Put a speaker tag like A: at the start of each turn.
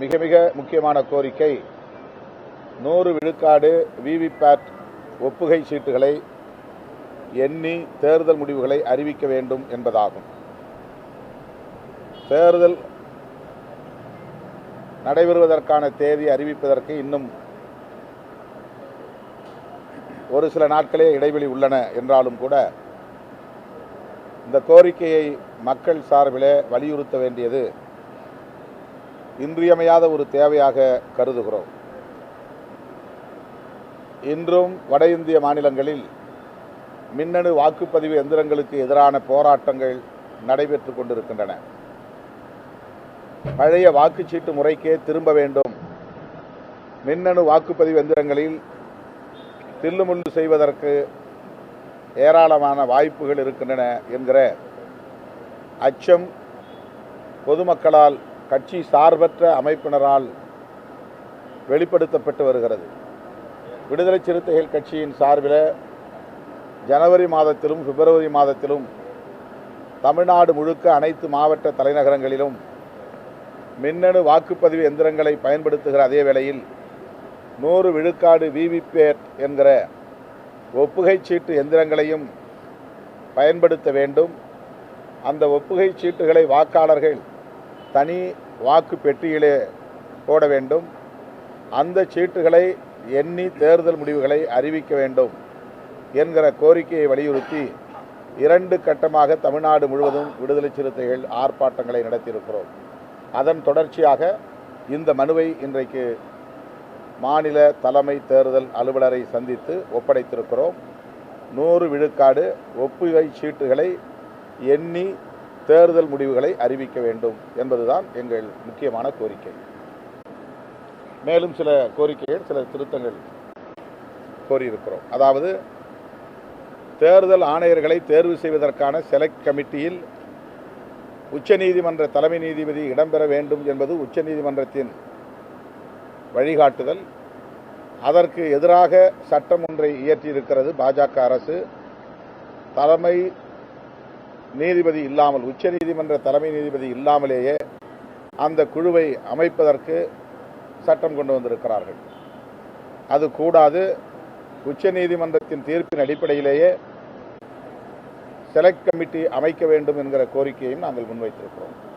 A: மிக மிக முக்கியமான கோரிக்கை. நூறு விழுக்காடு விவிபேட் ஒப்புகை சீட்டுகளை எண்ணி தேர்தல் முடிவுகளை அறிவிக்க வேண்டும் என்பதாகும். தேர்தல் நடைபெறுவதற்கான தேதி அறிவிப்பதற்கு இன்னும் ஒரு சில நாட்களே இடைவெளி உள்ளன என்றாலும் கூட இந்த கோரிக்கையை மக்கள் சார்பிலே வலியுறுத்த வேண்டியது இன்றியமையாத ஒரு தேவையாக கருதுகிறோம். இன்றும் வட இந்திய மாநிலங்களில் மின்னணு வாக்குப்பதிவு எந்திரங்களுக்கு எதிரான போராட்டங்கள் நடைபெற்று கொண்டிருக்கின்றன. பழைய வாக்குச்சீட்டு முறைக்கே திரும்ப வேண்டும். மின்னணு வாக்குப்பதிவு எந்திரங்களில் தில்லுமுள்ளு செய்வதற்கு ஏராளமான வாய்ப்புகள் இருக்கின்றன என்கிற அச்சம் பொதுமக்களால் கட்சி சார்பற்ற அமைப்பினரால் வெளிப்படுத்தப்பட்டு வருகிறது. விடுதலை சிறுத்தைகள் கட்சியின் சார்பில் ஜனவரி மாதத்திலும் பிப்ரவரி மாதத்திலும் தமிழ்நாடு முழுக்க அனைத்து மாவட்ட தலைநகரங்களிலும் மின்னணு வாக்குப்பதிவு எந்திரங்களை பயன்படுத்துகிற அதே வேளையில் நூறு விழுக்காடு விவிபேட் என்கிற ஒப்புகை சீட்டு எந்திரங்களையும் பயன்படுத்த வேண்டும். அந்த ஒப்புகை சீட்டுகளை வாக்காளர்கள் தனி வாக்கு பெட்டியிலே போட வேண்டும். அந்த சீட்டுகளை எண்ணி தேர்தல் முடிவுகளை அறிவிக்க வேண்டும் என்கிற கோரிக்கையை வலியுறுத்தி இரண்டு கட்டமாக தமிழ்நாடு முழுவதும் விடுதலை சிறுத்தைகள் ஆர்ப்பாட்டங்களை நடத்தியிருக்கிறோம். அதன் தொடர்ச்சியாக இந்த மனுவை இன்றைக்கு மாநில தலைமை தேர்தல் அலுவலரை சந்தித்து ஒப்படைத்திருக்கிறோம். நூறு விழுக்காடு ஒப்புகை சீட்டுகளை எண்ணி தேர்தல் முடிவுகளை அறிவிக்க வேண்டும் என்பதுதான் எங்கள் முக்கியமான கோரிக்கை. மேலும் சில கோரிக்கைகள் சில திருத்தங்கள் கோரியிருக்கிறோம். அதாவது தேர்தல் ஆணையர்களை தேர்வு செய்வதற்கான செலக்ட் கமிட்டியில் உச்சநீதிமன்ற தலைமை நீதிபதி இடம்பெற வேண்டும் என்பது உச்சநீதிமன்றத்தின் வழிகாட்டுதல். அதற்கு எதிராக சட்டம் ஒன்றை இயற்றியிருக்கிறது பாஜக அரசு. தலைமை நீதிபதி இல்லாமல் உச்சநீதிமன்ற தலைமை நீதிபதி இல்லாமலேயே அந்த குழுவை அமைப்பதற்கு சட்டம் கொண்டு வந்திருக்கிறார்கள். அது கூடாது. உச்சநீதிமன்றத்தின் தீர்ப்பின் அடிப்படையிலேயே செலக்ட் கமிட்டி அமைக்க வேண்டும் என்கிற கோரிக்கையையும் நாங்கள் முன்வைத்திருக்கிறோம்.